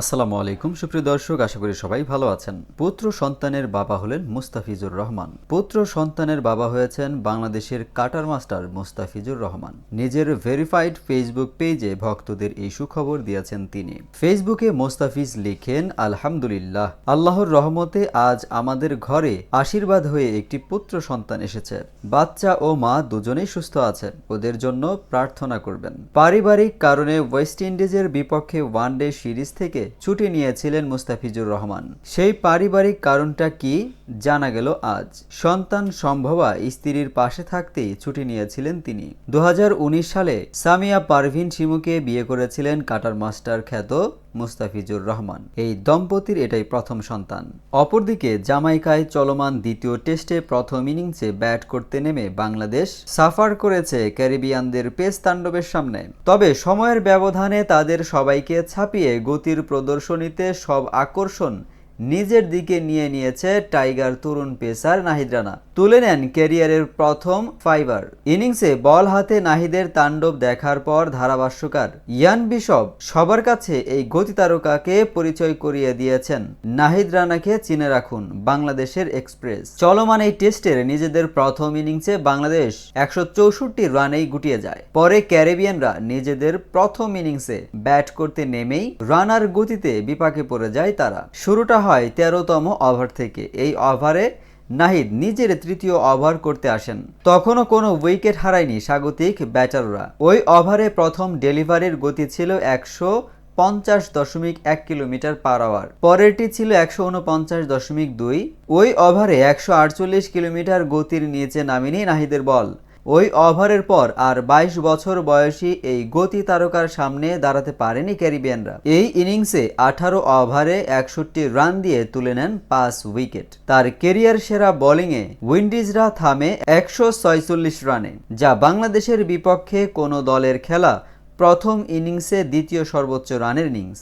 আসসালামু আলাইকুম। সুপ্রিয় দর্শক, আশা করি সবাই ভালো আছেন। পুত্র সন্তানের বাবা হলেন মুস্তাফিজুর রহমান। পুত্র সন্তানের বাবা হয়েছেন বাংলাদেশের কাটার মাস্টার মুস্তাফিজুর রহমান। নিজের ভেরিফাইড ফেসবুক পেজে ভক্তদের এই সুখবর দিয়েছেন তিনি। ফেসবুকে মোস্তাফিজ লিখেন, আলহামদুলিল্লাহ, আল্লাহর রহমতে আজ আমাদের ঘরে আশীর্বাদ হয়ে একটি পুত্র সন্তান এসেছে। বাচ্চা ও মা দুজনেই সুস্থ আছে, ওদের জন্য প্রার্থনা করবেন। পারিবারিক কারণে ওয়েস্ট ইন্ডিজের বিপক্ষে ওয়ানডে সিরিজ থেকে ছুটি নিয়েছিলেন মুস্তাফিজুর রহমান। সেই পারিবারিক কারণটা কি জানা গেল আজ। সন্তান সম্ভবা স্ত্রীর পাশে থাকতেই ছুটি নিয়েছিলেন তিনি। দু হাজার উনিশ সালে সামিয়া পারভিন শিমুকে বিয়ে করেছিলেন কাটার মাস্টার খ্যাত মুস্তাফিজুর রহমান। এই দম্পতির এটাই প্রথম সন্তান। অপরদিকে জামাইকায় চলমান দ্বিতীয় টেস্টে প্রথম ইনিংসে ব্যাট করতে নেমে বাংলাদেশ সাফার করেছে ক্যারিবিয়ানদের পেস তাণ্ডবের সামনে। তবে সময়ের ব্যবধানে তাদের সবাইকে ছাপিয়ে গতির প্রদর্শনীতে সব আকর্ষণ নিজের দিকে নিয়ে নিয়েছে টাইগার তরুণ পেসার নাহিদ রানা। তুলে নেন ক্যারিয়ারের প্রথম ফাইবার। ইনিংসে বল হাতে নাহিদের তাণ্ডব দেখার পর ধারাভাষ্যকার ইয়ান বিশপ সবার কাছে এই গতি তারকাকে পরিচয় করিয়ে দিয়েছেন। নাহিদ রানাকে চিনে রাখুন বাংলাদেশের এক্সপ্রেস। চলমান এই টেস্টের নিজেদের প্রথম ইনিংসে বাংলাদেশ একশো চৌষট্টি রানেই গুটিয়ে যায়। পরে ক্যারিবিয়ানরা নিজেদের প্রথম ইনিংসে ব্যাট করতে নেমেই রানার গতিতে বিপাকে পড়ে যায় তারা। শুরুটা হয় তেরোতম ওভার থেকে। এই ওভারে নাহিদ নিজের তৃতীয় ওভার করতে আসেন। তখনও কোনো উইকেট হারায়নি স্বাগতিক ব্যাটাররা। ওই ওভারে প্রথম ডেলিভারির গতি ছিল একশো পঞ্চাশ দশমিক এক কিলোমিটার পার আওয়ার। পরেরটি ছিল একশো উনপঞ্চাশ দশমিক দুই। ওই ওভারে একশো আটচল্লিশ কিলোমিটার গতির নিচে নামেনি নাহিদের বল। ওই ওভারের পর আর ২২ বছর বয়সী এই গতি তারকার সামনে দাঁড়াতে পারেনি ক্যারিবিয়ানরা। এই ইনিংসে আঠারো ওভারে একষট্টি রান দিয়ে তুলে নেন পাঁচ উইকেট। তার কেরিয়ার সেরা বোলিংয়ে উইন্ডিজরা থামে একশো রানে, যা বাংলাদেশের বিপক্ষে কোনো দলের খেলা প্রথম ইনিংসে দ্বিতীয় সর্বোচ্চ রানের ইনিংস।